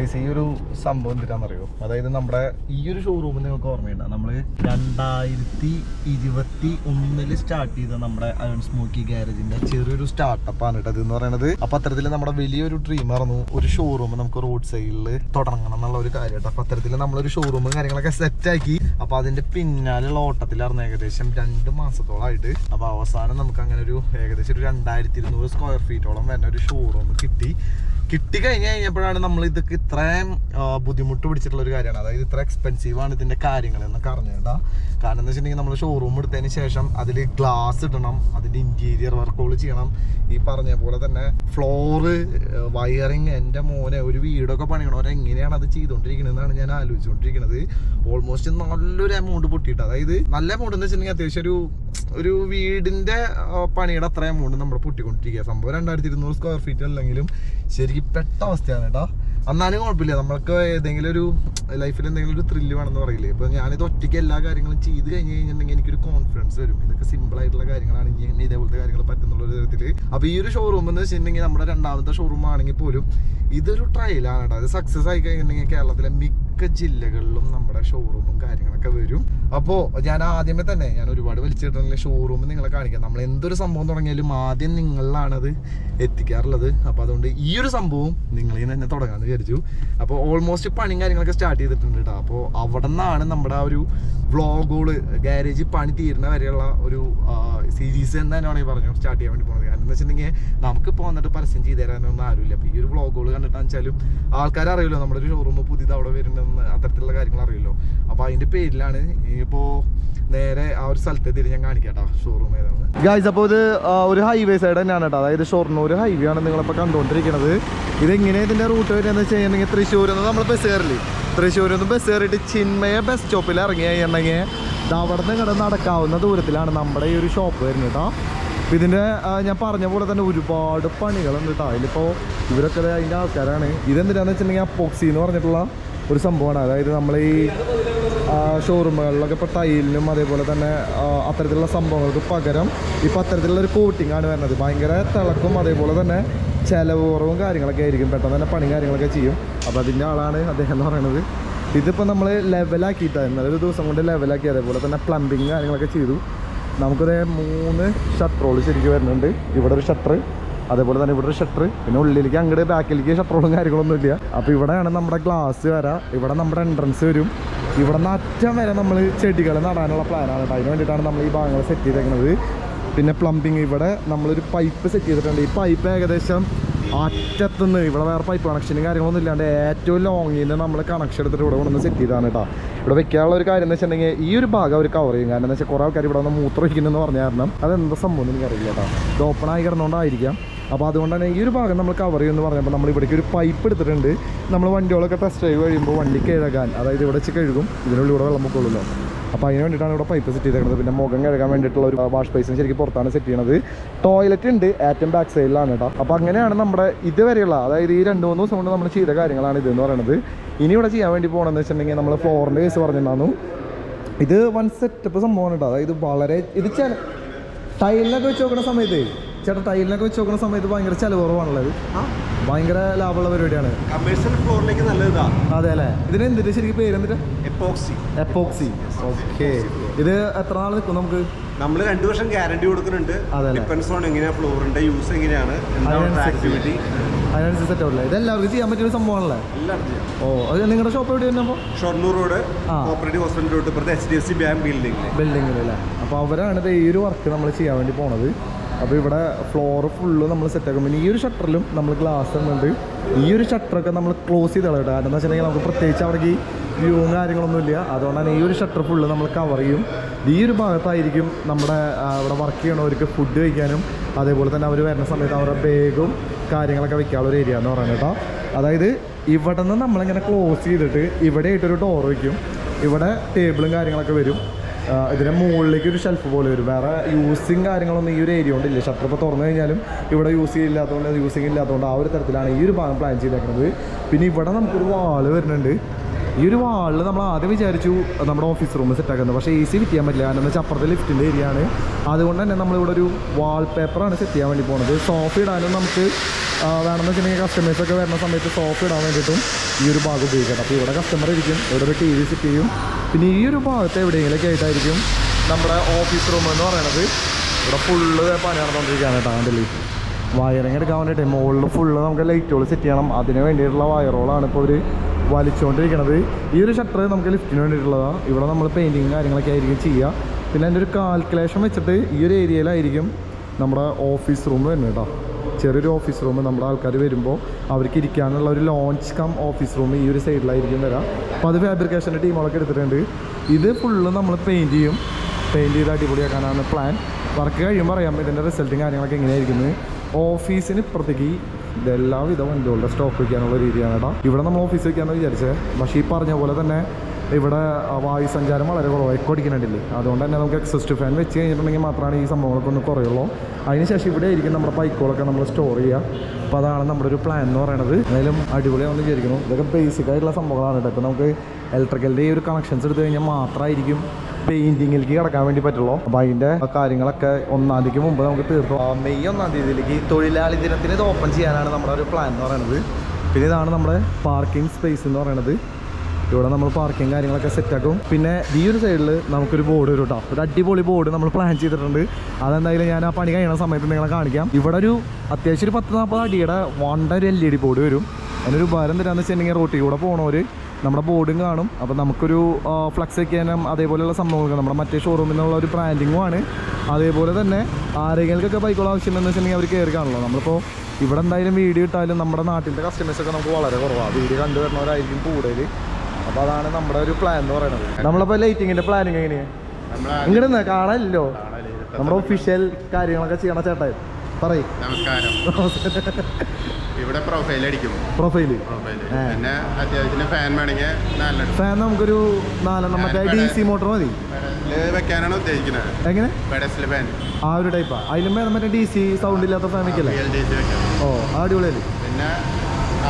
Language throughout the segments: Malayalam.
ഈ ഒരു സംഭവം എന്തിനാണെന്നറിയോ? അതായത് നമ്മുടെ ഈ ഒരു ഷോറൂമിൽ നിങ്ങൾക്ക് ഓർമ്മയുണ്ടോ? നമ്മൾ രണ്ടായിരത്തി ഇരുപത്തി ഒന്നിൽ സ്റ്റാർട്ട് ചെയ്ത നമ്മുടെ അയൺ സ്മോക്കി ഗാരേജിന്റെ ചെറിയൊരു സ്റ്റാർട്ടപ്പ് ആണ് കേട്ടോ എന്ന് പറയുന്നത് അപ്പൊ അത്തരത്തിൽ നമ്മുടെ വലിയൊരു ഡ്രീം ആയിരുന്നു ഒരു ഷോറൂം നമുക്ക് റോഡ് സൈഡിൽ തുടങ്ങണം എന്നുള്ള ഒരു കാര്യം കേട്ടോ. അപ്പൊ അത്തരത്തിൽ നമ്മളൊരു ഷോറൂമും കാര്യങ്ങളൊക്കെ സെറ്റ് ആക്കി. അപ്പൊ അതിന്റെ പിന്നാലെയുള്ള ഓട്ടത്തിലായിരുന്നു ഏകദേശം രണ്ട് മാസത്തോളമായിട്ട് അപ്പൊ അവസാനം നമുക്ക് അങ്ങനെ ഒരു ഏകദേശം ഒരു രണ്ടായിരത്തി ഇരുന്നൂറ് സ്ക്വയർ ഫീറ്റോളം വരുന്ന ഒരു ഷോറൂം കിട്ടി. കിട്ടി കഴിഞ്ഞ് കഴിഞ്ഞപ്പോഴാണ് നമ്മൾ ഇതൊക്കെ ഇത്രയും ബുദ്ധിമുട്ട് പിടിച്ചിട്ടുള്ള ഒരു കാര്യമാണ്. അതായത് ഇത്ര എക്സ്പെൻസീവ് ആണ് ഇതിന്റെ കാര്യങ്ങൾ എന്നൊക്കെ അറിഞ്ഞേട്ടാ കാരണം എന്ന് വെച്ചിട്ടുണ്ടെങ്കിൽ നമ്മൾ ഷോറൂം എടുത്തതിന് ശേഷം അതിൽ ഗ്ലാസ് ഇടണം അതിന്റെ ഇന്റീരിയർ വർക്കുകൾ ചെയ്യണം. ഈ പറഞ്ഞ പോലെ തന്നെ ഫ്ലോറ് വയറിങ് എന്റെ മോനെ ഒരു വീടൊക്കെ പണിയണവർ എങ്ങനെയാണ് അത് ചെയ്തുകൊണ്ടിരിക്കുന്നതെന്നാണ് ഞാൻ ആലോചിച്ചുകൊണ്ടിരിക്കുന്നത് ഓൾമോസ്റ്റ് നല്ലൊരു എമൗണ്ട് പൊട്ടിയിട്ട്. അതായത് നല്ല എമൗണ്ട് എന്ന് വെച്ചിട്ടുണ്ടെങ്കിൽ അത്യാവശ്യം ഒരു ഒരു വീടിന്റെ പണിയുടെ അത്ര എമൗണ്ട് നമ്മൾ പൊട്ടിക്കൊണ്ടിരിക്കുക സംഭവം രണ്ടായിരത്തി ഇരുന്നൂറ് സ്ക്വയർ ഫീറ്റ് അല്ലെങ്കിലും ശരിക്കും പെട്ട അവസ്ഥയാണ് കേട്ടോ. എന്നാലും കുഴപ്പമില്ല. നമ്മൾക്ക് ഏതെങ്കിലും ഒരു ലൈഫിൽ എന്തെങ്കിലും ഒരു ത്രില്ല് വേണമെന്ന് പറയില്ലേ? ഇപ്പൊ ഞാനിത് ഒറ്റയ്ക്ക് എല്ലാ കാര്യങ്ങളും ചെയ്ത് കഴിഞ്ഞ് കഴിഞ്ഞിട്ടുണ്ടെങ്കിൽ എനിക്കൊരു കോൺഫിഡൻസ് വരും. ഇതൊക്കെ സിമ്പിൾ ആയിട്ടുള്ള കാര്യങ്ങളാണ്. ഇനി ഇതേപോലത്തെ കാര്യങ്ങൾ പറ്റുന്നുള്ള ഒരു തരത്തിൽ അപ്പോൾ ഈ ഒരു ഷോറൂം എന്ന് വെച്ചിട്ടുണ്ടെങ്കിൽ നമ്മുടെ രണ്ടാമത്തെ ഷോറൂം ആണെങ്കിൽ പോലും ഇതൊരു ട്രയലാണ് കേട്ടോ അത് സക്സസ് ആയി കഴിഞ്ഞിട്ടുണ്ടെങ്കിൽ കേരളത്തിലെ മിക്ക ജില്ലകളിലും നമ്മുടെ ഷോറൂമും കാര്യങ്ങളൊക്കെ വരും. അപ്പോൾ ഞാൻ ആദ്യമേ തന്നെ ഞാൻ ഒരുപാട് വലിച്ചിട്ടുണ്ടെങ്കിൽ ഷോറൂം നിങ്ങളെ കാണിക്കാം. നമ്മൾ എന്തൊരു സംഭവം തുടങ്ങിയാലും ആദ്യം നിങ്ങളിലാണത് എത്തിക്കാറുള്ളത്. അപ്പോൾ അതുകൊണ്ട് ഈ ഒരു സംഭവം നിങ്ങളിൽ നിന്ന് തന്നെ തുടങ്ങാമെന്ന് വിചാരിച്ചു അപ്പോൾ ഓൾമോസ്റ്റ് പണിയും കാര്യങ്ങളൊക്കെ സ്റ്റാർട്ട് ചെയ്തിട്ടുണ്ട് കേട്ടോ അപ്പോൾ അവിടെ നിന്നാണ് നമ്മുടെ ആ ഒരു വ്ളോഗുകൾ ഗാരേജ് പണി തീരുന്ന വരെയുള്ള ഒരു സീരീസ് എന്ന് തന്നെ പറഞ്ഞു സ്റ്റാർട്ട് ചെയ്യാൻ വേണ്ടി പോകുന്നത്. കാരണം എന്ന് വെച്ചിട്ടുണ്ടെങ്കിൽ നമുക്കിപ്പോൾ വന്നിട്ട് പരസ്യം ചെയ്ത് തരാനൊന്നും ആരുമില്ല. അപ്പോൾ ഈ ഒരു വ്ളോഗുകൾ കണ്ടിട്ടാന്ന് വെച്ചാലും ആൾക്കാർ അറിയുമല്ലോ നമ്മുടെ ഒരു ഷോറൂം പുതിയത് അവിടെ വരുന്നതെന്ന് അത്തരത്തിലുള്ള കാര്യങ്ങൾ അറിയുമല്ലോ അപ്പോൾ അതിന്റെ പേരിലാണ് ഇനിയിപ്പോൾ നേരെ ആ ഒരു സ്ഥലത്തെത്തിയിട്ട് ഞാൻ കാണിക്കാട്ടോ ഷോറൂം ഏതാണ് ഗായ്സ് അപ്പോൾ ഇത് ഒരു ഹൈവേ സൈഡ് തന്നെയാണ് കേട്ടോ അതായത് ഷൊർണൂർ ഹൈവേ ആണ് നിങ്ങളിപ്പോൾ കണ്ടുകൊണ്ടിരിക്കുന്നത് ഇതെങ്ങനെയാണ് ഇതിന്റെ റൂട്ട് വരുന്നത് കഴിഞ്ഞിട്ടുണ്ടെങ്കിൽ തൃശ്ശൂരിൽ നിന്ന് നമ്മൾ ബസ് കയറില്ലേ തൃശ്ശൂരിൽ നിന്ന് ബസ് കയറിയിട്ട് ചിന്മയ ബസ് സ്റ്റോപ്പിൽ ഇറങ്ങി കഴിഞ്ഞിട്ടുണ്ടെങ്കിൽ അവിടെ നിന്ന് കിടന്ന് നടക്കാവുന്ന ദൂരത്തിലാണ് നമ്മുടെ ഈ ഒരു ഷോപ്പ് വരുന്നത് കേട്ടോ ഇതിന്റെ ഞാൻ പറഞ്ഞ പോലെ തന്നെ ഒരുപാട് പണികളുണ്ട് കേട്ടോ അതിലിപ്പോൾ ഇവരൊക്കെ അതിന്റെ ആൾക്കാരാണ്. ഇതെന്തിനാന്ന് വെച്ചിട്ടുണ്ടെങ്കിൽ അപ്പോക്സി എന്ന് പറഞ്ഞിട്ടുള്ള ഒരു സംഭവമാണ്. അതായത് നമ്മൾ ഈ ഷോറൂമുകളിലൊക്കെ ഇപ്പോൾ ടൈലിനും അതേപോലെ തന്നെ അത്തരത്തിലുള്ള സംഭവങ്ങൾക്ക് പകരം ഇപ്പോൾ അത്തരത്തിലുള്ള ഒരു കോട്ടിംഗ് ആണ് വരുന്നത്. ഭയങ്കര തിളക്കും അതേപോലെ തന്നെ ചിലവ് കുറവും കാര്യങ്ങളൊക്കെ ആയിരിക്കും. പെട്ടെന്ന് തന്നെ പണി കാര്യങ്ങളൊക്കെ ചെയ്യും. അപ്പോൾ അതിന്റെ ആളാണ് അദ്ദേഹം എന്ന് പറയുന്നത്. ഇതിപ്പോൾ നമ്മൾ ലെവലാക്കിയിട്ടാണ് ഇന്നലെ ഒരു ദിവസം കൊണ്ട് ലെവലാക്കി അതേപോലെ തന്നെ പ്ലംബിങ് കാര്യങ്ങളൊക്കെ ചെയ്തു. നമുക്കത് മൂന്ന് ഷട്ടറുകൾ ശരിക്കും വരുന്നുണ്ട്. ഇവിടെ ഒരു ഷട്ടർ അതേപോലെ തന്നെ ഇവിടെ ഒരു ഷട്ടർ പിന്നെ ഉള്ളിലേക്ക് അങ്ങോട്ട് ബാക്കിലേക്ക് ഷട്ടറുകളും കാര്യങ്ങളൊന്നും ഇല്ല. അപ്പോൾ ഇവിടെയാണ് നമ്മുടെ ഗ്ലാസ് വരാ. ഇവിടെ നമ്മുടെ എൻട്രൻസ് വരും. ഇവിടെ നിന്ന് അറ്റം വരെ നമ്മൾ ചെടികൾ നടാനുള്ള പ്ലാനാണ് കേട്ടോ. അതിന് വേണ്ടിയിട്ടാണ് നമ്മൾ ഈ ഭാഗങ്ങൾ സെറ്റ് ചെയ്തേക്കുന്നത് പിന്നെ പ്ലംബിങ് ഇവിടെ നമ്മളൊരു പൈപ്പ് സെറ്റ് ചെയ്തിട്ടുണ്ട്. ഈ പൈപ്പ് ഏകദേശം അറ്റത്തുനിന്ന് ഇവിടെ വേറെ പൈപ്പ് കണക്ഷനും കാര്യങ്ങളൊന്നും ഇല്ലാണ്ട് ഏറ്റവും ലോങ്ങിൽ നിന്ന് നമ്മൾ കണക്ഷൻ എടുത്തിട്ട് ഇവിടെ കൊണ്ടുവന്ന് സെറ്റ് ചെയ്താണ് കേട്ടോ ഇവിടെ വെക്കാനുള്ള ഒരു കാര്യം എന്ന് വെച്ചിട്ടുണ്ടെങ്കിൽ ഈ ഒരു ഭാഗം അവർ കവർ ചെയ്യും. കാരണം എന്താ വെച്ചാൽ കുറേ ആൾക്കാർ ഇവിടെ വന്ന് മൂത്രം ഒഴിക്കുന്നെന്ന് പറഞ്ഞ കാരണം അതെന്താ സംഭവം എനിക്കറിയില്ല കേട്ടോ ഇത് ഓപ്പൺ ആയി കിടന്നുകൊണ്ടായിരിക്കാം അപ്പോൾ അതുകൊണ്ടാണ് ഈ ഒരു ഭാഗം നമ്മൾ കവർ ചെയ്യുമെന്ന് പറഞ്ഞപ്പോൾ നമ്മൾ ഇവിടേക്ക് ഒരു പൈപ്പ് എടുത്തിട്ടുണ്ട്. നമ്മൾ വണ്ടികളൊക്കെ ടെസ്റ്റ് ഡ്രൈവ് കഴിയുമ്പോൾ വണ്ടി കഴുകാൻ അതായത് ഇവിടെ വെച്ച് കഴുകും. ഇതിനുള്ളിൽ ഇവിടെ വെള്ളം പൊക്കുള്ളൂ അപ്പോൾ അതിന് വേണ്ടിയിട്ടാണ് ഇവിടെ പൈപ്പ് സെറ്റ് ചെയ്തേക്കുന്നത് പിന്നെ മുഖം കഴുകാൻ വേണ്ടിയിട്ടുള്ള ഒരു വാഷ് ബേസിൻ ശരിക്കും പുറത്താണ് സെറ്റ് ചെയ്യണത്. ടോയ്ലറ്റ് ഉണ്ട് ഏറ്റവും ബാക്ക് സൈഡിലാണ് കേട്ടോ അപ്പോൾ അങ്ങനെയാണ് നമ്മുടെ ഇതുവരെയുള്ള അതായത് ഈ രണ്ട് മൂന്ന് ദിവസം കൊണ്ട് നമ്മൾ ചെയ്ത കാര്യങ്ങളാണ് ഇതെന്ന് പറയുന്നത് ഇനി ഇവിടെ ചെയ്യാൻ വേണ്ടി പോകണമെന്ന് വെച്ചിട്ടുണ്ടെങ്കിൽ നമ്മൾ ഫ്ലോറിന്റെ കേസ് പറഞ്ഞിട്ടുണ്ടായിരുന്നു ഇത് വൺ സെറ്റപ്പ് സംഭവമാണ് കേട്ടോ അതായത് വളരെ ഇത് ചില ടൈലിനൊക്കെ വെച്ച് നോക്കുന്ന സമയത്ത് ചേട്ടാ ടൈലിനൊക്കെ വെച്ച് നോക്കുന്ന സമയത്ത് ഭയങ്കര ചിലവ് കുറവാണുള്ളത് ഭയങ്കര ലാഭമുള്ള പരിപാടിയാണ്. കമേഴ്ഷ്യൽ ഫ്ലോറിലേക്ക് നല്ലതാ അതെ അല്ലേ? ഇതിന് എന്തിന്റെ ശരിക്കും പേര് എന്നിട്ട്? എപ്പോക്സി. എപ്പോക്സി. ഓക്കെ ഇത് എത്ര നാൾ നിൽക്കും നമുക്ക്? നമ്മൾ രണ്ടു വർഷം ഗ്യാരണ്ടി കൊടുക്കുന്നുണ്ട്? ഡിപ്പെൻസ് ഓൺ എങ്ങനെയാ ഫ്ലോറിന്റെ യൂസ് എങ്ങനെയാണ് ആക്ടിവിറ്റി അതിനനുസരിച്ച് സെറ്റ് ആവില്ല ഇതെല്ലാവർക്കും ചെയ്യാൻ പറ്റിയ സംഭവമാണല്ലേ? ഓ അത് നിങ്ങളുടെ ഷോപ്പ് എവിടെ വരുന്നപ്പോൾ Shoranur road. Cooperative hospital road ഇപ്പുറത്തെ H D F C bank building ബിൽഡിംഗിൽ അല്ലേ? അപ്പോൾ അവരാണ് ഈ ഒരു വർക്ക് നമ്മൾ ചെയ്യാൻ വേണ്ടി പോണത്. അപ്പോൾ ഇവിടെ ഫ്ലോർ ഫുള്ള് നമ്മൾ സെറ്റാക്കും പിന്നെ ഈ ഒരു ഷട്ടറിലും നമ്മൾ ഗ്ലാസ് ഉണ്ട്. ഈ ഒരു ഷട്ടറൊക്കെ നമ്മൾ ക്ലോസ് ചെയ്ത് കളയട്ടെ കാരണം എന്താ വെച്ചിട്ടുണ്ടെങ്കിൽ നമുക്ക് പ്രത്യേകിച്ച് അവിടേക്ക് വ്യൂവും കാര്യങ്ങളൊന്നുമില്ല അതുകൊണ്ടാണ് ഈ ഒരു ഷട്ടർ ഫുള്ള് നമ്മൾ കവർ ചെയ്യും. ഈ ഒരു ഭാഗത്തായിരിക്കും നമ്മുടെ അവിടെ വർക്ക് ചെയ്യണവർക്ക് ഫുഡ് കഴിക്കാനും അതേപോലെ തന്നെ അവർ വരുന്ന സമയത്ത് അവരുടെ ബാഗും കാര്യങ്ങളൊക്കെ വെക്കാനുള്ള ഒരു ഏരിയ എന്ന് പറയുന്നത് കേട്ടോ. അതായത് ഇവിടെ നിന്ന് നമ്മളിങ്ങനെ ക്ലോസ് ചെയ്തിട്ട് ഇവിടെ ആയിട്ടൊരു ഡോർ വയ്ക്കും ഇവിടെ ടേബിളും കാര്യങ്ങളൊക്കെ വരും. ആ, ഇതിന്റെ മുകളിലേക്ക് ഒരു ഷെൽഫ് പോലെ വരും. വേറെ യൂസിങ് കാര്യങ്ങളൊന്നും ഈ ഒരു ഏരിയ കൊണ്ടില്ല ഷട്ടർ ഇപ്പോൾ തുറന്നു കഴിഞ്ഞാലും ഇവിടെ യൂസ് ചെയ്യില്ലാത്തതുകൊണ്ട് യൂസിങ് ഇല്ലാത്തതുകൊണ്ട് ആ ഒരു തരത്തിലാണ് ഈ ഒരു ഭാഗം പ്ലാൻ ചെയ്തേക്കുന്നത് പിന്നെ ഇവിടെ നമുക്കൊരു വാൾ വരുന്നുണ്ട്. ഈ ഒരു വാളിൽ നമ്മൾ ആദ്യം വിചാരിച്ചു നമ്മുടെ ഓഫീസ് റൂം സെറ്റാക്കുന്നത് പക്ഷേ എ സി ഫിറ്റ് ചെയ്യാൻ പറ്റില്ല കാരണം വെച്ചാൽ അപ്പുറത്തെ ലിഫ്റ്റിന്റെ ഏരിയ ആണ്. അതുകൊണ്ട് തന്നെ നമ്മളിവിടെ ഒരു വാൾ പേപ്പറാണ് സെറ്റ് ചെയ്യാൻ വേണ്ടി പോകുന്നത് സോഫ ഇടാനും നമുക്ക് വേണമെന്ന് വെച്ചിട്ടുണ്ടെങ്കിൽ കസ്റ്റമേഴ്സൊക്കെ വരുന്ന സമയത്ത് സോഫ ഇടാൻ വേണ്ടിയിട്ടും ഈ ഒരു ഭാഗം ഉപയോഗിക്കണം. അപ്പോൾ ഇവിടെ കസ്റ്റമർ ഇരിക്കും. ഇവിടെ ഒരു ടി വി സെറ്റ് ചെയ്യും. പിന്നെ ഈ ഒരു ഭാഗത്ത് എവിടെയെങ്കിലൊക്കെ ആയിട്ടായിരിക്കും നമ്മുടെ ഓഫീസ് റൂം എന്ന് പറയണത്. ഇവിടെ ഫുള്ള് പണി നടന്നുകൊണ്ടിരിക്കുകയാണ് കേട്ടോ അതിൽ വയറിങ് എടുക്കാൻ വേണ്ടിയിട്ട് മുകളിൽ ഫുള്ള് നമുക്ക് ലൈറ്റുകൾ സെറ്റ് ചെയ്യണം. അതിന് വേണ്ടിയിട്ടുള്ള വയറുകളാണ് ഇപ്പോൾ ഒരു വലിച്ചുകൊണ്ടിരിക്കുന്നത് ഈ ഒരു ഷട്ടർ നമുക്ക് ലിഫ്റ്റിന് വേണ്ടിയിട്ടുള്ളതാണ് ഇവിടെ നമ്മൾ പെയിന്റിങ് കാര്യങ്ങളൊക്കെ ആയിരിക്കും ചെയ്യുക പിന്നെ അതിന്റെ ഒരു കാൽക്കുലേഷൻ വെച്ചിട്ട് ഈ ഒരു ഏരിയയിലായിരിക്കും നമ്മുടെ ഓഫീസ് റൂം വരുന്നത് കേട്ടോ. ചെറിയൊരു ഓഫീസ് റൂം നമ്മുടെ ആൾക്കാർ വരുമ്പോൾ അവർക്ക് ഇരിക്കാനുള്ള ഒരു ലോഞ്ച് കം ഓഫീസ് റൂം ഈ ഒരു സൈഡിലായിരിക്കും വരാം. അപ്പോൾ അത് ഫാബ്രിക്കേഷന്റെ ടീമുകളൊക്കെ എടുത്തിട്ടുണ്ട്. ഇത് ഫുള്ള് നമ്മൾ പെയിന്റ് ചെയ്യും. പെയിന്റ് ചെയ്ത് അടിപൊളിയാക്കാനാണ് പ്ലാൻ വർക്ക് കഴിയുമ്പോൾ അറിയാം ഇതിന്റെ റിസൾട്ടും കാര്യങ്ങളൊക്കെ എങ്ങനെയായിരിക്കുന്നത് ഓഫീസിന് ഇപ്പുറത്തേക്ക് ഇതെല്ലാവിധ വണ്ടികളുടെ സ്റ്റോക്ക് വയ്ക്കാനുള്ള രീതിയാണ് കേട്ടോ ഇവിടെ നമ്മൾ ഓഫീസ് വയ്ക്കാമെന്ന് വിചാരിച്ചത് പക്ഷേ ഈ പറഞ്ഞ പോലെ തന്നെ ഇവിടെ വായു സഞ്ചാരം വളരെ കുറവാണ് എക്കോ അടിക്കുന്നുണ്ടില്ലേ അതുകൊണ്ട് തന്നെ നമുക്ക് എക്സസ്റ്റ് ഫാൻ വെച്ച് കഴിഞ്ഞിട്ടുണ്ടെങ്കിൽ മാത്രമാണ് ഈ സംഭവങ്ങളൊക്കെ ഒന്ന് കുറയുള്ളൂ. അതിനുശേഷം ഇവിടെ ആയിരിക്കും നമ്മുടെ പൈക്കുകളൊക്കെ നമ്മൾ സ്റ്റോർ ചെയ്യുക. അപ്പോൾ അതാണ് നമ്മുടെ ഒരു പ്ലാൻ എന്ന് പറയുന്നത് എന്തായാലും അടിപൊളിയാണെന്ന് വിചാരിക്കുന്നു. ഇതൊക്കെ ബേസിക് ആയിട്ടുള്ള സംഭവങ്ങളാണ് കേട്ടോ. ഇപ്പോൾ നമുക്ക് ഇലക്ട്രിക്കലിന്റെ ഈ ഒരു കണക്ഷൻസ് എടുത്തു കഴിഞ്ഞാൽ മാത്രമായിരിക്കും പെയിന്റിങ്ങിലേക്ക് കിടക്കാൻ വേണ്ടി പറ്റുള്ളൂ. അപ്പോൾ അതിന്റെ കാര്യങ്ങളൊക്കെ ഒന്നാം തീയതിക്ക് മുമ്പ് നമുക്ക് തീർത്തു മെയ് ഒന്നാം തീയതിയിലേക്ക് തൊഴിലാളി ദിനത്തിന് ഇത് ഓപ്പൺ ചെയ്യാനാണ് നമ്മുടെ ഒരു പ്ലാൻ എന്ന് പറയുന്നത് പിന്നെ ഇതാണ് നമ്മുടെ പാർക്കിംഗ് സ്പേസ് എന്ന് പറയുന്നത് ഇവിടെ നമ്മൾ പാർക്കിംഗ് കാര്യങ്ങളൊക്കെ സെറ്റാക്കും പിന്നെ ഈ ഒരു സൈഡിൽ നമുക്കൊരു ബോർഡ് വരും കേട്ടോ ഒരു അടിപൊളി ബോർഡ് നമ്മൾ പ്ലാൻ ചെയ്തിട്ടുണ്ട്. അതെന്തായാലും ഞാൻ ആ പണി കഴിയുന്ന സമയത്ത് നിങ്ങളെ കാണിക്കാം. ഇവിടെ ഒരു അത്യാവശ്യം ഒരു പത്ത് നാൽപ്പത് അടിയുടെ വണ്ട ഒരു എൽ ഇ ഡി ബോർഡ് വരും. അതിനൊരു ഉപകാരം തരാമെന്ന് വെച്ചിട്ടുണ്ടെങ്കിൽ റോട്ടിൽ കൂടെ പോകണവർ നമ്മുടെ ബോർഡും കാണും. അപ്പോൾ നമുക്കൊരു ഫ്ലക്സ് വയ്ക്കാനും അതേപോലെയുള്ള സംഭവങ്ങൾ നമ്മുടെ മറ്റേ ഷോറൂമിൽ നിന്നുള്ള ഒരു ബ്രാൻഡിങ്ങും ആണ്. അതേപോലെ തന്നെ ആരെങ്കിലുമൊക്കെ ബൈക്കുകൾ ആവശ്യമുണ്ടെന്ന് വെച്ചിട്ടുണ്ടെങ്കിൽ അവർ കയറി കാണുള്ളൂ. നമ്മളിപ്പോൾ ഇവിടെ എന്തായാലും വീഡിയോ ഇട്ടാലും നമ്മുടെ നാട്ടിലത്തെ കസ്റ്റമേഴ്സൊക്കെ നമുക്ക് വളരെ കുറവാണ് വീഡിയോ കണ്ടുവരുന്നവരായിരിക്കും കൂടുതൽ അപ്പോൾ അതാണ് നമ്മുടെ ഒരു പ്ലാൻ എന്ന് പറയുന്നത്. നമ്മളപ്പോൾ ലൈറ്റിങ്ങിന്റെ പ്ലാനിങ് എങ്ങനെയാണ് ഇങ്ങോട്ട് നിന്ന് കാണാനില്ലോ നമ്മുടെ ഒഫീഷ്യൽ കാര്യങ്ങളൊക്കെ ചെയ്യണ ചേട്ടായി പറയും. നമസ്കാരം. ഇവിടെ പ്രൊഫൈൽ അടിക്കും. പ്രൊഫൈൽ. പിന്നെ അത്യാവശ്യത്തിന് ഫാൻ വേണമെങ്കിൽ നാലെണ്ണം ഫാൻ നമുക്കൊരു നാലെണ്ണം മറ്റേ ഡി സി മോട്ടർ മതി. വെക്കാനാണ് ഉദ്ദേശിക്കുന്നത്. എങ്ങനെ? പെഡസിൽ ഫാൻ ആ ഒരു ടൈപ്പാ അതിലും വേണം മറ്റേ ഡി സി സൗണ്ട് ഇല്ലാത്ത ഫാൻ വെക്കല്ലേ? ഓ അടിപൊളിയല്ലേ? പിന്നെ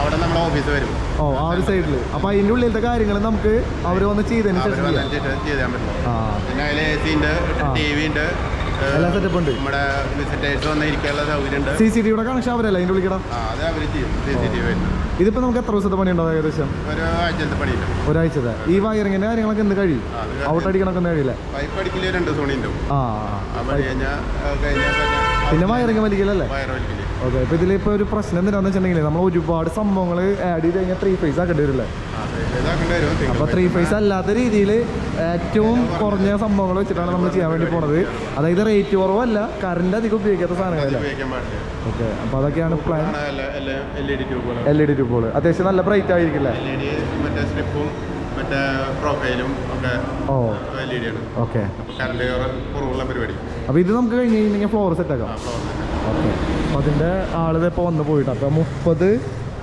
അവിടെ നമ്മുടെ ഓഫീസ് വരും. ഓ ആ ഒരു സൈഡിൽ അപ്പോൾ അതിന്റെ ഉള്ളിലത്തെ കാര്യങ്ങൾ നമുക്ക് അവർ വന്ന് ചെയ്തതിന് ശേഷം ചെയ്യാം. പറ്റും. ആ. പിന്നെ അതിൽ എ സി ഉണ്ട് ടി വി ഉണ്ട് ഏ, എല്ലാ സെറ്റപ്പ് ഉണ്ട്. നമ്മുടെ വിസിറ്റേഴ്സ് വന്ന് ഇരിക്കാനുള്ള സൗകര്യം ഉണ്ട്. സി സി ടി കണക്ഷൻ അവരല്ല അതിന്റെ ഉള്ളിൽ ആ അത് അവർ ചെയ്യും സി സി ടി വി ഇതിപ്പോൾ നമുക്ക് എത്ര ദിവസത്തെ പണി ഉണ്ടാവും ഏകദേശം? ഒരു ആഴ്ചത്തെ പണിയില്ല ഒരാഴ്ചത്തെ. ഈ വയറിങ്ങിന്റെ കാര്യങ്ങളൊക്കെ എന്ത് കഴിയും? ആ, അത് ഔട്ട് കഴിയില്ലേ? പൈപ്പ് രണ്ട് സോണിന്റെ ആ ആ പണി കഴിഞ്ഞാൽ കഴിഞ്ഞാൽ പിന്നെ വയറിങ് വലിക്കില്ലല്ലേ വയറ് വലിക്കൽ. ഓക്കെ ഇപ്പോൾ ഇതിലിപ്പോൾ ഒരു പ്രശ്നം എന്താണെന്ന് വെച്ചിട്ടുണ്ടെങ്കിൽ നമ്മൾ ഒരുപാട് സംഭവങ്ങൾ ആഡ് ചെയ്ത് കഴിഞ്ഞാൽ ത്രീ ഫേസ് ആക്കേണ്ടി വരില്ലേ? അപ്പോൾ ത്രീ ഫേസ് അല്ലാത്ത രീതിയിൽ ഏറ്റവും കുറഞ്ഞ സംഭവങ്ങൾ വെച്ചിട്ടാണ് നമ്മൾ ചെയ്യാൻ വേണ്ടി പോണത്. അതായത് റേറ്റ് കുറവല്ല കറണ്ട് അധികം ഉപയോഗിക്കാത്ത സാധനങ്ങളല്ല? ഓക്കെ അപ്പോൾ അതൊക്കെയാണ് പ്ലാൻ എൽ ഇ ഡി ട്യൂബുകൾ അത്യാവശ്യം നല്ല ബ്രൈറ്റ് ആയിരിക്കില്ലേ മറ്റേ പ്രൊഫൈലും ഒക്കെ ഓ. എൽ ഇ ഡി ആണ് ഓക്കെ അപ്പോൾ കറണ്ട് കുറവുള്ള പരിപാടി. അപ്പോൾ ഇത് നമുക്ക് കഴിഞ്ഞ് കഴിഞ്ഞാൽ ഫ്ലോർ സെറ്റ് ആക്കാം. ഓക്കെ അപ്പോൾ അതിന്റെ ആളിത് ഇപ്പോൾ വന്ന് പോയിട്ട്. അപ്പോൾ മുപ്പത്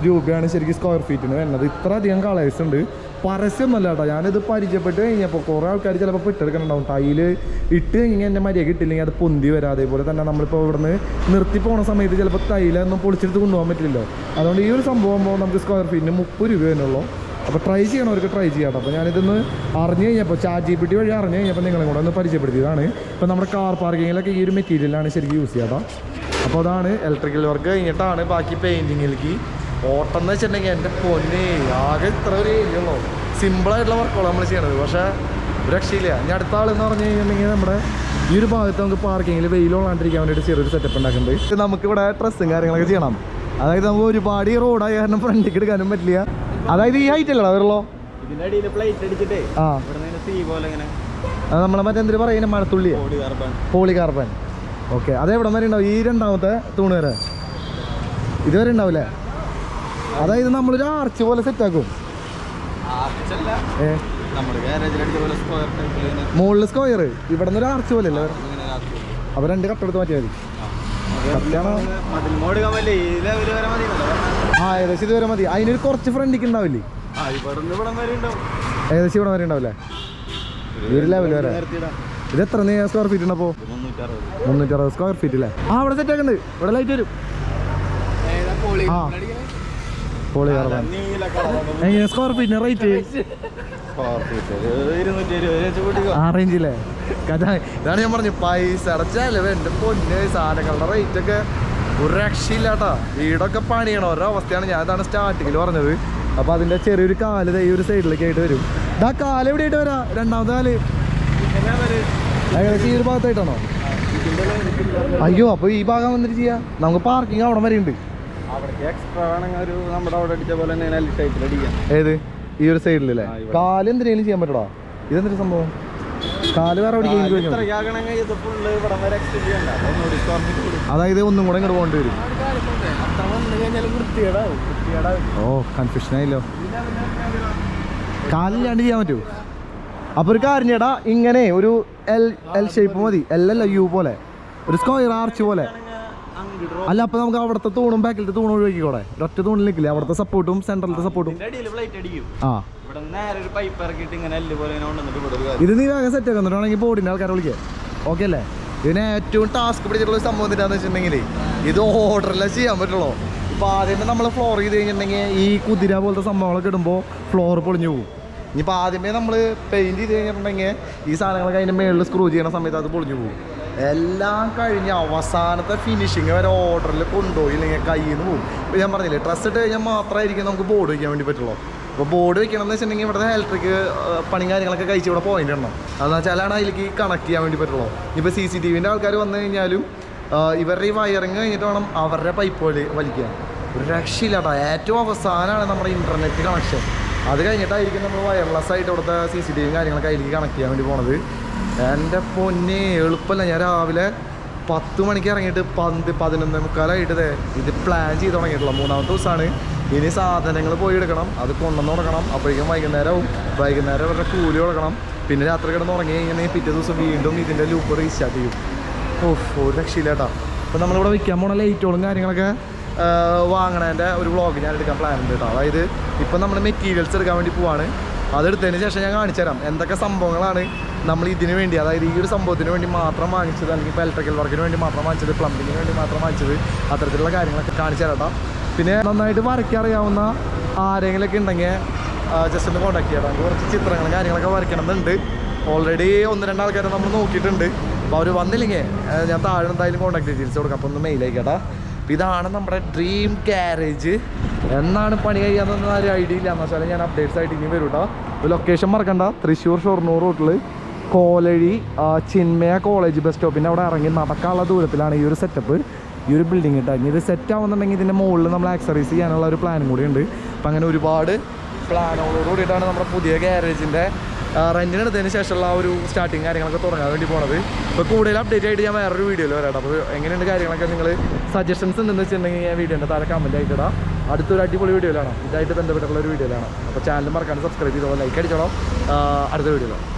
രൂപയാണ് ശരിക്കും സ്ക്വയർ ഫീറ്റിന് വരുന്നത്. ഇത്ര അധികം കളേഴ്സ് ഉണ്ട്. പരസ്യമൊന്നുമല്ല കേട്ടോ. ഞാനിത് പരിചയപ്പെട്ട് കഴിഞ്ഞപ്പോൾ കുറേ ആൾക്കാർ ചിലപ്പോൾ പെട്ടെടുക്കണുണ്ടാവും. ടൈൽ ഇട്ട് കഴിഞ്ഞാൽ എന്റെ മര്യാദ കിട്ടില്ലെങ്കിൽ അത് പൊന്തി വരാം. അതേപോലെ തന്നെ നമ്മളിപ്പോൾ ഇവിടുന്ന് നിർത്തി പോണ സമയത്ത് ചിലപ്പോൾ തൈലൊന്നും പൊളിച്ചെടുത്ത് കൊണ്ടുപോകാൻ പറ്റില്ലല്ലോ. അതുകൊണ്ട് ഈ ഒരു സംഭവം നമുക്ക് സ്ക്വയർ ഫീറ്റിന് മുപ്പത് രൂപ തന്നെയുള്ളൂ. അപ്പോൾ ട്രൈ ചെയ്യണവർക്ക് ട്രൈ ചെയ്യാം അപ്പോൾ ഞാനിതൊന്ന് അറിഞ്ഞു കഴിഞ്ഞപ്പോൾ ചാറ്റ് ജി പി ടി വഴി അറിഞ്ഞു കഴിഞ്ഞപ്പോൾ നിങ്ങളെ കൂടെ ഒന്ന് പരിചയപ്പെടുത്തിയതാണ്. ഇപ്പോൾ നമ്മുടെ കാർ പാർക്കിങ്ങിലൊക്കെ ഈ ഒരു മെറ്റീരിയലാണ് ശരിക്കും യൂസ് ചെയ്യാം അപ്പോൾ അതാണ് ഇലക്ട്രിക്കൽ വർക്ക് കഴിഞ്ഞിട്ടാണ് ബാക്കി പെയിന്റിങ്ങിലേക്ക് ഓട്ടം എന്ന് വെച്ചിട്ടുണ്ടെങ്കിൽ എന്റെ പൊന്നെ ആകെ ഇത്ര ഒരു ഏരിയ ഉള്ളൂ. സിമ്പിളായിട്ടുള്ള വർക്കുകൾ നമ്മൾ ചെയ്യണത്. പക്ഷേ ഒരു രക്ഷയില്ല. ഇനി അടുത്ത ആളെന്ന് പറഞ്ഞു കഴിഞ്ഞിട്ടുണ്ടെങ്കിൽ നമ്മുടെ ഈ ഒരു ഭാഗത്ത് നമുക്ക് പാർക്കിങ്ങിൽ വേണ്ടി വേണ്ടിയിട്ട് ചെറിയൊരു സെറ്റപ്പ് ഉണ്ടാക്കുന്നുണ്ട്. നമുക്കിവിടെ ഡ്രസ്സും കാര്യങ്ങളൊക്കെ ചെയ്യണം. അതായത് നമുക്ക് ഒരുപാട് ഈ റോഡായ കാരണം ഫ്രണ്ടിലേക്ക് എടുക്കാനും പറ്റില്ല. അതായത് ഈ ഹൈറ്റ് അല്ലടാ വരുള്ളൂ ആ. നമ്മളെ മറ്റെന്തിന് പറയുന്നത് മഴത്തുള്ളി ഓടി കയറാൻ പോളി കാർബൺ ഓക്കെ അത് ഇവിടം വരെ ഉണ്ടാവും. ഈ രണ്ടാമത്തെ തൂണ് വരെ. ഇതുവരെ ഉണ്ടാവില്ലേ? അതായത് നമ്മളൊരു ആർച്ച് പോലെ സെറ്റ് ആക്കും. ആർച്ചല്ല ഏ? ഗാരേജിൽ അടിച്ച പോലെ സ്ക്വയർ ടൈപ്പിൽ ഇങ്ങനെ. മുകളിൽ സ്ക്വയർ ഇവിടെ നിന്ന് ഒരു ആർച്ച് പോലെ അല്ലേ? അപ്പൊ. രണ്ട് കട്ടെടുത്ത് മാറ്റിയാൽ മതി. ആ ഏകദേശം ഇതുവരെ മതി. അതിനൊരു കുറച്ച് ഫ്രണ്ടിക്ക് ഉണ്ടാവില്ലേ? ഏകദേശം ഇവിടെ വരെ ഉണ്ടാവില്ലേ? ഒരു ലെവൽ വരെ. ഇത് എത്ര സ്ക്വയർ ഫീറ്റ് ഉണ്ടപ്പോൾ മുന്നൂറ്ററുപത് മുന്നൂറ്ററുപത് സ്ക്വയർ ഫീറ്റ് അല്ലേ ആ അവിടെ സെറ്റ് ആക്കുന്നുണ്ട് ഇവിടെ ലൈറ്റ് വരും. ആ. പോളി എങ്ങനെ സ്ക്വയർ ഫീറ്റിന് റേറ്റ് സ്ക്വയർ ഫീറ്റ് ഒരു ഇരുന്നൂറ്റി ഇരുപത് വെച്ച് കൂട്ടിക്കോ ആ റേഞ്ചില്ലേ കഥ. ഇതാണ് ഞാൻ പറഞ്ഞു പൈസ അടച്ചാലേ എന്റെ പൊന്ന് സാധനങ്ങളുടെ റേറ്റ് ഒക്കെ ഒരു രക്ഷയില്ലാട്ടാ വീടൊക്കെ പണിയണം ഓരോ അവസ്ഥയാണ്. ഞാൻ അതാണ് സ്റ്റാർട്ടിങ്ങിൽ പറഞ്ഞത്. അപ്പൊ അതിന്റെ ചെറിയൊരു കാൽ ദേ ഈ ഒരു സൈഡിലേക്ക് ആയിട്ട് വരും. ഇതാ കാൽ എവിടെ ആയിട്ട് വരാ? രണ്ടാമത്തെ കാൽ. ഏകദേശം ഈ ഒരു ഭാഗത്തായിട്ടാണോ? അയ്യോ അപ്പൊ ഈ ഭാഗം വന്നിട്ട് ചെയ്യാ? നമുക്ക് പാർക്കിംഗ് അവിടെ വരെ ഉണ്ട്. ഏത്? ഈ ഒരു സൈഡിലല്ലേ അല്ലേ. കാൽ എന്തിനേലും ചെയ്യാൻ പറ്റടാ? ഇതെന്തൊരു സംഭവം? കാൽ വേറെ അതായത് ഒന്നും കൂടെ ഇങ്ങോട്ട് പോകേണ്ടി വരും. ഓ കൺഫ്യൂഷൻ ആയില്ലോ. കാലില്ലാണ്ട് ചെയ്യാൻ പറ്റൂ. അപ്പൊ ഒരു കാര്യം ചേട്ടാ ഇങ്ങനെ ഒരു എൽ എൽ ഷേപ്പ് മതി. എൽ അല്ല യു പോലെ. ഒരു സ്ക്വയർ ആർച്ച് പോലെ. അല്ല അപ്പൊ നമുക്ക് അവിടുത്തെ തൂണും ബാക്കിലത്തെ തൂണും ഒഴിവാക്കിക്കോടെ? ഒറ്റ തൂണിൽ നിൽക്കില്ലേ? അവിടുത്തെ സപ്പോർട്ടും സെൻട്രലത്തെ സപ്പോർട്ടും ആ. ഇത് നീ വേഗം സെറ്റ് ആക്കി വന്നിട്ടാണെങ്കിൽ ബോർഡിന്റെ ആൾക്കാരെ വിളിക്കാം. ഓക്കെ അല്ലേ? ഇതിന് ഏറ്റവും ടാസ്ക് പിടിച്ചിട്ടുള്ള സംഭവം എന്താണെന്ന് വെച്ചിട്ടുണ്ടെങ്കിൽ ഇത് ഓർഡറിലെ ചെയ്യാൻ പറ്റുള്ളൂ. ഇപ്പോൾ ആദ്യമേ നമ്മൾ ഫ്ലോർ ചെയ്ത് കഴിഞ്ഞിട്ടുണ്ടെങ്കിൽ ഈ കുതിര പോലത്തെ സംഭവങ്ങളൊക്കെ ഇടുമ്പോൾ ഫ്ലോർ പൊളിഞ്ഞു പോകും. ഇനിയിപ്പോൾ ആദ്യമേ നമ്മൾ പെയിന്റ് ചെയ്ത് കഴിഞ്ഞിട്ടുണ്ടെങ്കിൽ ഈ സാധനങ്ങളൊക്കെ അതിന്റെ മേളിൽ സ്ക്രൂ ചെയ്യണ സമയത്ത് അത് പൊളിഞ്ഞു പോകും. എല്ലാം കഴിഞ്ഞ് അവസാനത്തെ ഫിനിഷിങ് വരെ ഓർഡറിൽ കൊണ്ടുപോയി ഇല്ലെങ്കിൽ കയ്യിൽ നിന്ന് പോകും. ഇപ്പോൾ ഞാൻ പറഞ്ഞില്ലേ ഡ്രസ്സ് ഇട്ട് കഴിഞ്ഞാൽ മാത്രമായിരിക്കും നമുക്ക് ബോർഡ് വയ്ക്കാൻ വേണ്ടി പറ്റുള്ളൂ. അപ്പോൾ ബോർഡ് വെക്കണം എന്ന് വെച്ചിട്ടുണ്ടെങ്കിൽ ഇവിടുത്തെ ഇലക്ട്രിക് പണി കാര്യങ്ങളൊക്കെ കഴിച്ച് ഇവിടെ പോയിന്റ് ഇടണം. അതെന്ന് വെച്ചാലാണ് അതിലേക്ക് കണക്ട് ചെയ്യാൻ വേണ്ടി പറ്റുള്ളൂ. ഇപ്പോൾ സി സി ടി വിന്റെ ആൾക്കാർ വന്നു കഴിഞ്ഞാലും ഇവരുടെ ഈ വയറിങ് കഴിഞ്ഞിട്ട് വേണം അവരുടെ പൈപ്പ് വലി വലിക്കാൻ ഒരു രക്ഷയില്ലാട്ടോ ഏറ്റവും അവസാനമാണ് നമ്മുടെ ഇന്റർനെറ്റ് കണക്ഷൻ അത് കഴിഞ്ഞിട്ടായിരിക്കും നമ്മൾ വയർലെസ് ആയിട്ട് ഇവിടുത്തെ സി സി ടി വിയും കാര്യങ്ങളൊക്കെ അതിലേക്ക് കണക്ട് ചെയ്യാൻ വേണ്ടി പോണത്. എന്റെ പൊന്നെ എളുപ്പമല്ല ഞാൻ രാവിലെ പത്ത് മണിക്ക് ഇറങ്ങിയിട്ട് പന്ത് പതിനൊന്ന് മുക്കാലായിട്ട് ഇത് പ്ലാൻ ചെയ്ത് തുടങ്ങിയിട്ടുള്ള. മൂന്നാമത്തെ ദിവസമാണ്. ഇനി സാധനങ്ങൾ പോയി എടുക്കണം. അത് കൊണ്ടുവന്ന് തുടങ്ങണം അപ്പോഴേക്കും വൈകുന്നേരവും. വൈകുന്നേരം അവരുടെ കൂലി കൊടുക്കണം. പിന്നെ രാത്രി കിടന്ന് ഉറങ്ങി കഴിഞ്ഞാൽ പിറ്റേ ദിവസം വീണ്ടും ഇതിന്റെ ലൂപ്പ് റീസ്റ്റാർട്ട് ചെയ്യും. ഓഹ് ഒരു രക്ഷയില്ലാട്ടാ അപ്പോൾ നമ്മളിവിടെ വിൽക്കാൻ പോണ ലൈറ്റുകളും കാര്യങ്ങളൊക്കെ വാങ്ങണതിന്റെ ഒരു വ്ളോഗ് ഞാൻ എടുക്കാൻ പ്ലാൻ ഉണ്ട് കേട്ടോ. അതായത് ഇപ്പം നമ്മൾ മെറ്റീരിയൽസ് എടുക്കാൻ വേണ്ടി പോവാണ്. അതെടുത്തതിന് ശേഷം ഞാൻ കാണിച്ചു തരാം എന്തൊക്കെ സംഭവങ്ങളാണ്. നമ്മൾ ഇതിന് വേണ്ടി അതായത് ഈ ഒരു സംഭവത്തിന് വേണ്ടി മാത്രം വാങ്ങിച്ചത് അല്ലെങ്കിൽ ഇപ്പോൾ ഇലക്ട്രിക്കൽ വർക്കിന് വേണ്ടി മാത്രം വാങ്ങിച്ചത് പ്ലംബിങ്ങിന് വേണ്ടി മാത്രം വാങ്ങിച്ചത് അത്തരത്തിലുള്ള കാര്യങ്ങളൊക്കെ കാണിച്ചു തരാം പിന്നെ നന്നായിട്ട് വരയ്ക്കറിയാവുന്ന ആരെങ്കിലുമൊക്കെ ഉണ്ടെങ്കിൽ ജസ്റ്റ് ഒന്ന് കോൺടാക്ട് ചെയ്യാം നമുക്ക് കുറച്ച് ചിത്രങ്ങളും കാര്യങ്ങളൊക്കെ വരയ്ക്കണമെന്നുണ്ട്. ഓൾറെഡി ഒന്ന് രണ്ട് ആൾക്കാരെ നമ്മൾ നോക്കിയിട്ടുണ്ട്. അപ്പോൾ അവർ വന്നില്ലെങ്കിൽ ഞാൻ താഴെ എന്തായാലും കോൺടാക്ട് ഡീറ്റെയിൽസ് കൊടുക്കാം. അപ്പോൾ ഒന്ന് മെയിൽ ആയിക്കോട്ടെ അപ്പോൾ ഇതാണ് നമ്മുടെ ഡ്രീം ക്യാരേജ് എന്നാണ് പണി കഴിയാന്നൊന്നും ഒരു ഐഡിയ ഇല്ല എന്ന് വെച്ചാൽ ഞാൻ അപ്ഡേറ്റ്സ് ആയിട്ട് ഇനി വരും കേട്ടോ. ലൊക്കേഷൻ മറക്കണ്ട. തൃശ്ശൂർ ഷൊർണൂർ റൂട്ടിൽ കോലഴി ചിന്മയ കോളേജ് ബസ് സ്റ്റോപ്പിന്റെ അവിടെ ഇറങ്ങി നടക്കാനുള്ള ദൂരത്തിലാണ് ഈ ഒരു സെറ്റപ്പ് ഈ ഒരു ബിൽഡിംഗ് ഇനി ഇത് സെറ്റ് ആവുന്നുണ്ടെങ്കിൽ ഇതിന്റെ മുകളിൽ നമ്മൾ ആക്സറൈസ് ചെയ്യാനുള്ള ഒരു പ്ലാനും കൂടി ഉണ്ട്. അപ്പം അങ്ങനെ ഒരുപാട് പ്ലാനുകളോട് കൂടിയിട്ടാണ് നമ്മുടെ പുതിയ ഗ്യാരേജിന്റെ റെന്റിന് എടുത്തതിന് ശേഷമുള്ള ഒരു സ്റ്റാർട്ടിങ് കാര്യങ്ങളൊക്കെ തുടങ്ങാൻ വേണ്ടി പോണത്. ഇപ്പോൾ കൂടുതൽ അപ്ഡേറ്റ് ആയിട്ട് ഞാൻ വേറൊരു വീഡിയോയിൽ വരാം അപ്പോൾ എങ്ങനെയുണ്ട് കാര്യങ്ങളൊക്കെ നിങ്ങൾ സജഷൻസ് ഉണ്ടെന്ന് വെച്ചിട്ടുണ്ടെങ്കിൽ ഞാൻ വീഡിയോന്റെ താഴെ കമന്റ് ആയിട്ടിടാം അടുത്തൊരു അടിപൊളി വീഡിയോയിലാണ് ഇതായിട്ട് ബന്ധപ്പെട്ടുള്ള ഒരു വീഡിയോയിലാണ് അപ്പോൾ ചാനൽ മറക്കാണ്ട് സബ്സ്ക്രൈബ് ചെയ്തോളാം ലൈക്ക് അടിച്ചോളാം. അടുത്ത വീഡിയോയിലാണ്